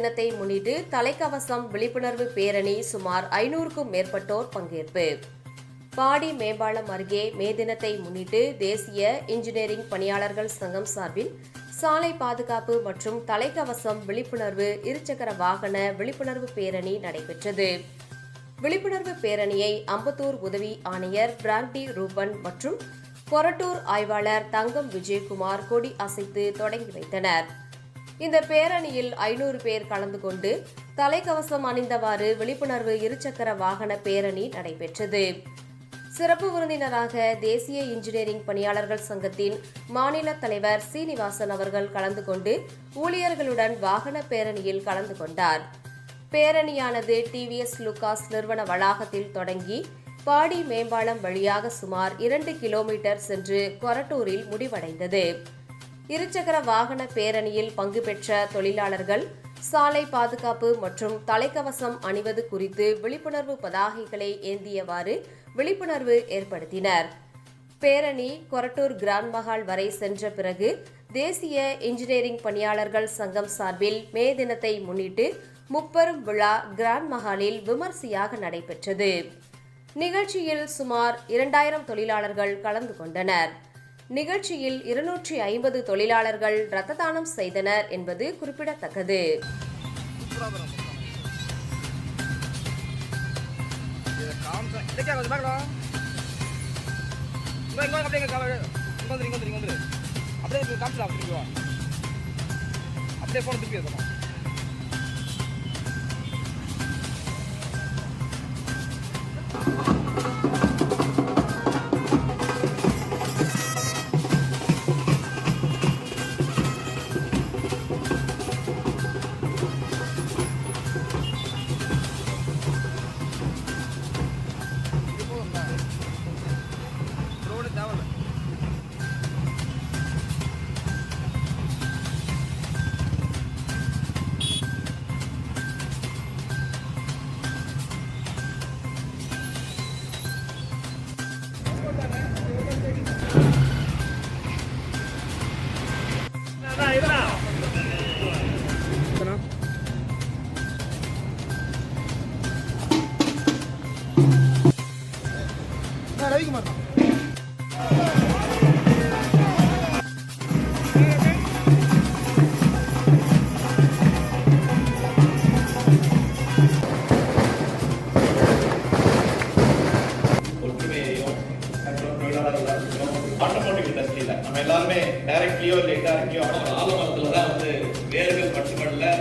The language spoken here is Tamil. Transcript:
முன்னிட்டு தலைக்கவசம் விழிப்புணர்வு பேரணி சுமார் ஐநூறுக்கும் மேற்பட்டோர் பங்கேற்பு. பாடி மேம்பாலம் அருகே மே தினத்தை முன்னிட்டு தேசிய இன்ஜினியரிங் பணியாளர்கள் சங்கம் சார்பில் சாலை பாதுகாப்பு மற்றும் தலைக்கவசம் விழிப்புணர்வு இருசக்கர வாகன விழிப்புணர்வு பேரணி நடைபெற்றது. விழிப்புணர்வு பேரணியை அம்பத்தூர் உதவி ஆணையர் பிராண்டி ரூபன் மற்றும் கொரட்டூர் ஆய்வாளர் தங்கம் விஜயகுமார் கொடி அசைத்து தொடங்கி வைத்தனர். இந்த பேரணியில் ஐநூறு பேர் கலந்து கொண்டு தலைக்கவசம் அணிந்தவாறு விழிப்புணர்வு இருசக்கர வாகன பேரணி நடைபெற்றது. சிறப்பு விருந்தினராக தேசிய இன்ஜினியரிங் பணியாளர்கள் சங்கத்தின் மாநில தலைவர் சீனிவாசன் அவர்கள் கலந்து கொண்டு ஊழியர்களுடன் வாகன பேரணியில் கலந்து கொண்டார். பேரணியானது டிவிஎஸ் லுகாஸ் நிறுவன வளாகத்தில் தொடங்கி பாடி மேம்பாலம் வழியாக சுமார் இரண்டு கிலோமீட்டர் சென்று கொரட்டூரில் முடிவடைந்தது. இருசக்கர வாகன பேரணியில் பங்கு பெற்ற தொழிலாளர்கள் சாலை பாதுகாப்பு மற்றும் தலைக்கவசம் அணிவது குறித்து விழிப்புணர்வு பதாகைகளை ஏந்தியவாறு விழிப்புணர்வு ஏற்படுத்தினர். பேரணி கொரட்டூர் கிராண்ட் மஹால் வரை சென்ற பிறகு தேசிய இன்ஜினியரிங் பணியாளர்கள் சங்கம் சார்பில் மே தினத்தை முன்னிட்டு முப்பெரும் விழா கிராண்ட் மஹாலில் விமர்சையாக நடைபெற்றது. நிகழ்ச்சியில் சுமார் இரண்டாயிரம் தொழிலாளர்கள் கலந்து கொண்டனர். நிகழ்ச்சியில் இருநூற்றி ஐம்பது தொழிலாளர்கள் இரத்த தானம் செய்தனர் என்பது குறிப்பிடத்தக்கது. அப்படியே அப்படியே ரவிக்குமார் தான் இண்டஸ்ட்ரியில் நம்ம எல்லாருமே டைரக்ட்லியோ இல்லை இன்டைரக்ட்லியோ ஆலமரத்தில் தான் வந்து வேர்கள் மட்டுமல்ல